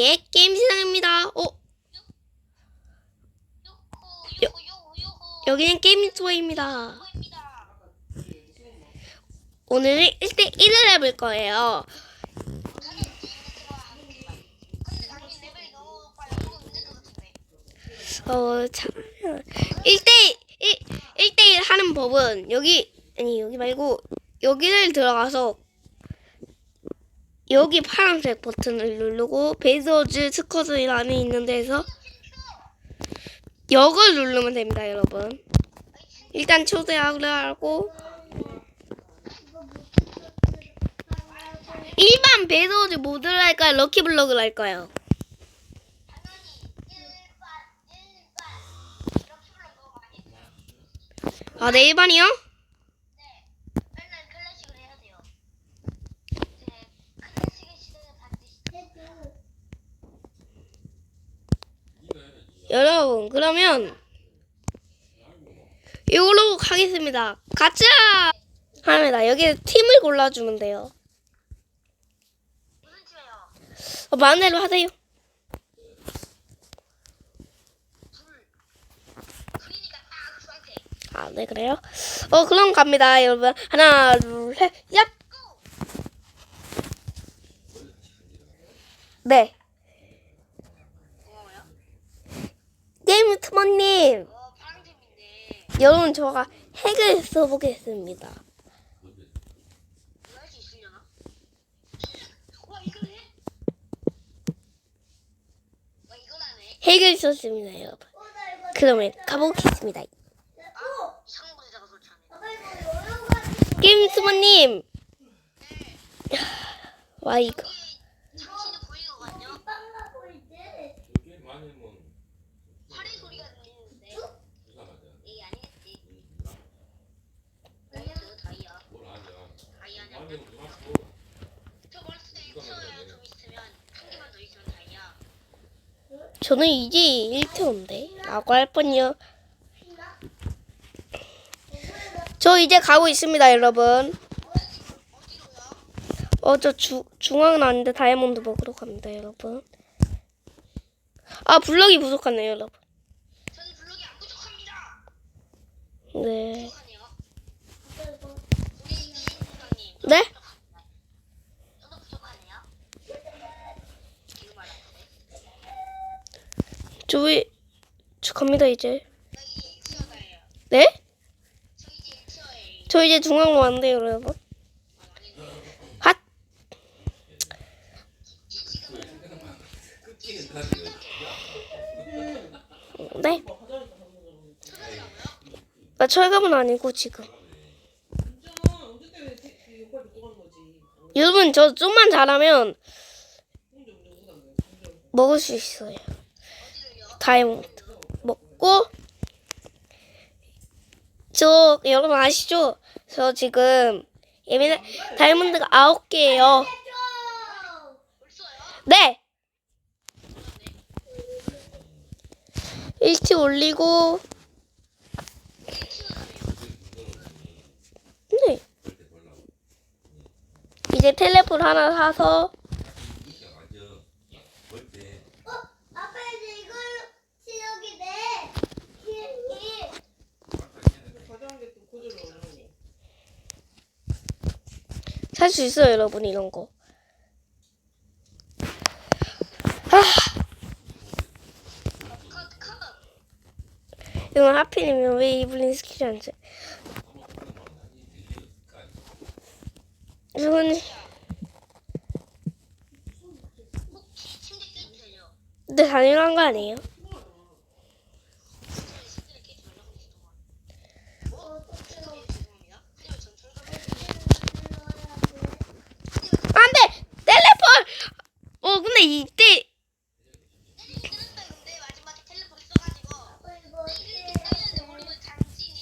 예, 게임 시작입니다. 어, 요코 여기는 게임 투어입니다. 오늘은 1대 1을 해볼 거예요. 어, 참. 1대 1, 1대1 하는 법은 여기, 아니, 여기 말고 여기를 들어가서 여기 파란색 버튼을 누르고 베이스워즈 스쿼드라는 있는 데서 이걸 누르면 됩니다, 여러분. 일단 초대하려 하고 일반 베이스워즈 모드를 할까요? 럭키블럭을 할까요? 아, 네, 일반이요? 네, 맨날 클래식을 해야 돼요. 이제 클래식의 시대를 반드시 여러분 그러면 이걸로 가겠습니다. 가자! 합니다. 여기 팀을 골라주면 돼요. 무슨 팀이에요? 어, 마음대로 하세요. 아, 네, 그래요? 어, 그럼 갑니다, 여러분. 하나, 둘, 셋, 얍! 네. 고마워요. 게임 유튜버님, 어 여러분, 저가 핵을 써보겠습니다. 핵을 썼습니다, 여러분. 그러면 가보겠습니다. 유튜버님! 와, 이거. 여기 장치는 보이거든요. 꽤 많이 뭐 활의 소리가 들리는데 이상하다. 이게 아니겠지. 나이스 다이아. 뭘 하냐? 다이아냐. 많이 좀 하고 저 머릿속에 치워요 좀 있으면 한 개만 더 있으면 다이아. 저는 이제 1태인데 라고 할 뻔요. 저 이제 가고 있습니다, 여러분. 어, 저 주, 중앙은 아닌데 다이아몬드 먹으러 갑니다, 여러분. 아, 블럭이 부족하네요, 여러분. 네. 부족하네요. 우리 김부장님. 네? 저도 부족하네요. 이거 말하는데. 저기, 저 갑니다, 이제. 저희. 네? 저 이제 중앙으로 왔는데요, 여러분. 아. 핫! 네? 나 철갑은 아니고, 지금. 여러분, 저 좀만 잘하면 먹을 수 있어요. 다이아몬드 먹고 저 여러분 아시죠? 저 지금 예민 다이아몬드가 아홉 개예요. 네. 일치 올리고 네. 이제 텔레폴 하나 사서 맞아. 볼때 아빠 이제 이걸로 시력이 돼. 시력이. 살 수 있어요, 여러분 이런 거. 아. 이건 하필이면 왜 이블린 스킬이 안 돼? 이건 되죠? 근데 당연한 거 아니에요? 침대 깨지 말라고 했어 동안. 어? 죄송합니다. 죄송합니다. 하지만 전 철갑. 안돼 텔레폴. 어 근데 이때 끊었어요. 근데 마지막에 텔레포트 써가지고 이렇게 떨렸는데 모르고 장진이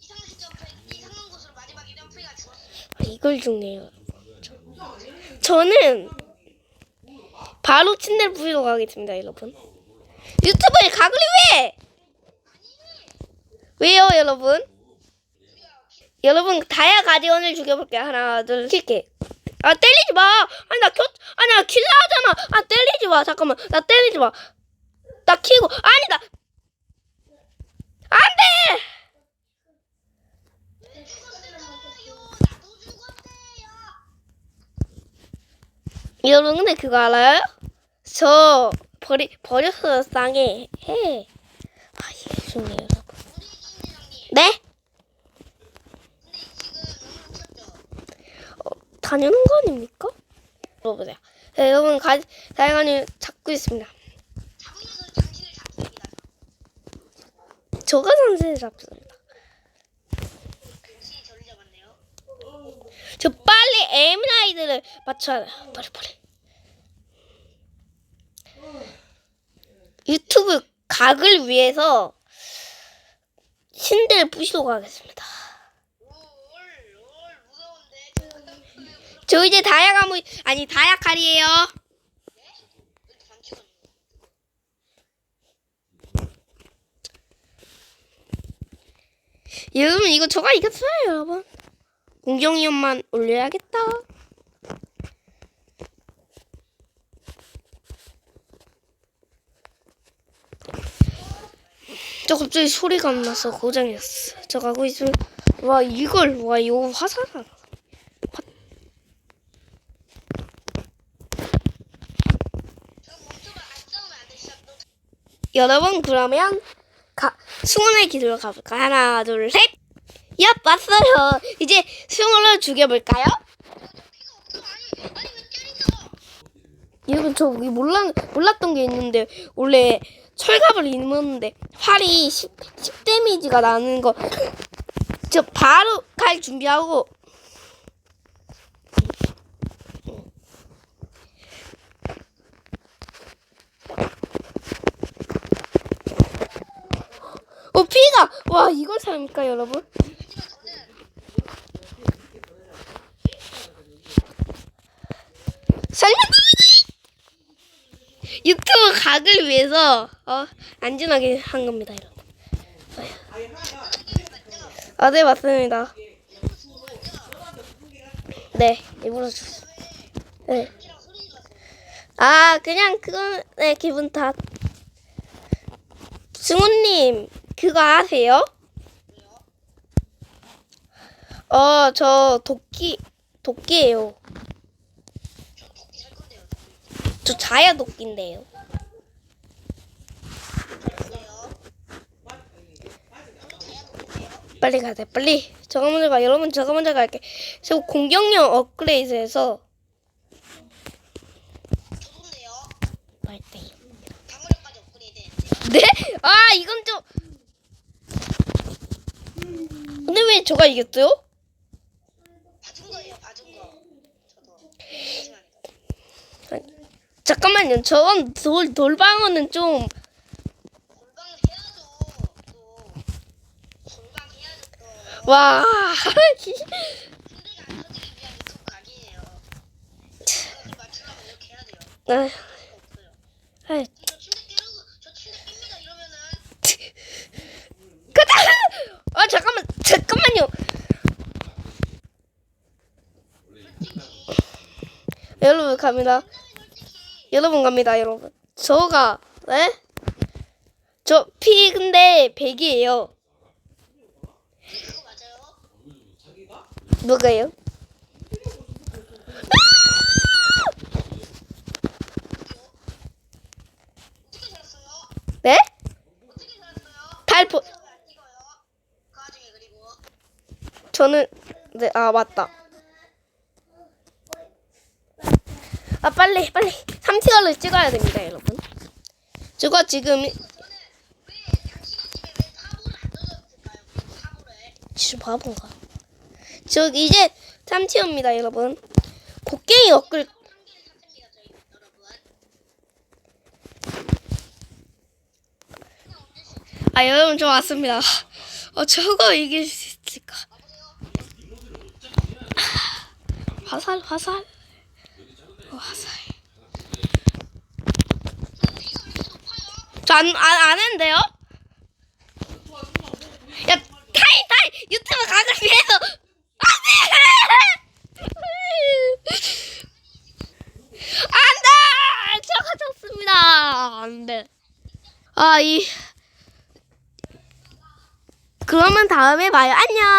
이상한 점프 이상한 곳으로 마지막에 점프해가 죽었어요. 아, 이걸 죽네요. 저는 바로 침대 부위로 가겠습니다, 여러분. 유튜브에 가글이 왜? 왜요, 여러분? 여러분 다이아 가디언을 죽여볼게요. 하나, 둘, 킬게. 아 때리지 마. 아니 나 켰. 아니 아니야 킬라 하잖아. 아 때리지 마. 잠깐만. 나 때리지 마. 나 키고 아니다. 여러분 근데 그거 알아요? 저 버리 버렸어요 쌍에 해. 아 죄송해요 여러분. 네? 쳤죠? 다녀는 거 아닙니까? 물어보세요. 네, 여러분 가 다양한 잡고 있습니다. 저가 선생을 잡습니다. 당신이 저를 잡았네요. 저 빨리 에임라이드를 맞춰야 돼요. 빨리 빨리. 유튜브 각을 위해서 신들 부시러 가겠습니다. 저저 이제 다이아가무 아니 다이아칼이에요. 이렇게 안 찍었네. 여러분 이거 저가 이겼어요 여러분. 공정이 엄만 올려야겠다. 저 갑자기 소리가 안 나서 고장이었어. 저 가고 있으면 와 이걸 와 이거. 시작. 너 여러분 그러면 가, 승원의 기도로 가볼까? 하나 둘 셋. 야 왔어요. 이제 승원을 죽여볼까요? 여러분 저 몰라 몰랐던 게 있는데 원래 철갑을 입었는데 활이 10, 10 데미지가 나는 거. 저 바로 갈 준비하고. 어 피가 와 이걸 삽니까 여러분? 하지만 저는 살려주세요. 각을 위해서 어, 안전하게 한 겁니다, 여러분. 아, 네 맞습니다. 네, 일부러 줬어. 네. 아, 그냥 그건 네 기분 탓. 승우님 그거 아세요? 어, 저 도끼 도끼예요. 저 자야 도끼인데요. 저도 돼야 도끼예요. 빨리 가야 돼, 빨리. 저가 먼저 가. 여러분, 저가 먼저 갈게. 저 공격력 업그레이드해서 저도인데요. 말대. 방어력까지 업그레이드. 네? 아, 이건 좀. 근데 왜 저가 이겼어요? 봐준 거예요. 봐준 거. 저도. 하지만 잠깐만요. 저건 돌 돌방어는 좀. 요. 아. 아이, 가자. 아, 잠깐만, 잠깐만요. 여러분 갑니다. 여러분 갑니다, 여러분. 저가 네? 저 피 근데 100이에요. 그거 맞아요? 살았어요? 네? 달포. 저는 네, 아 맞다. 아 빨리 빨리 3티어를 찍어야 됩니다, 여러분. 저거 지금? 진짜 바본가? 저 이제 3티어입니다, 여러분. 곡괭이 업글 아 여러분 저 왔습니다. 어 저거 이길 수 있을까? 화살 화살 어, 화살. 저 안 안 안 했는데요? 야 타이 타이 유튜브 가기 위해서 안돼. 아 아, 안 돼. 아, 이. 그러면 다음에 봐요. 안녕.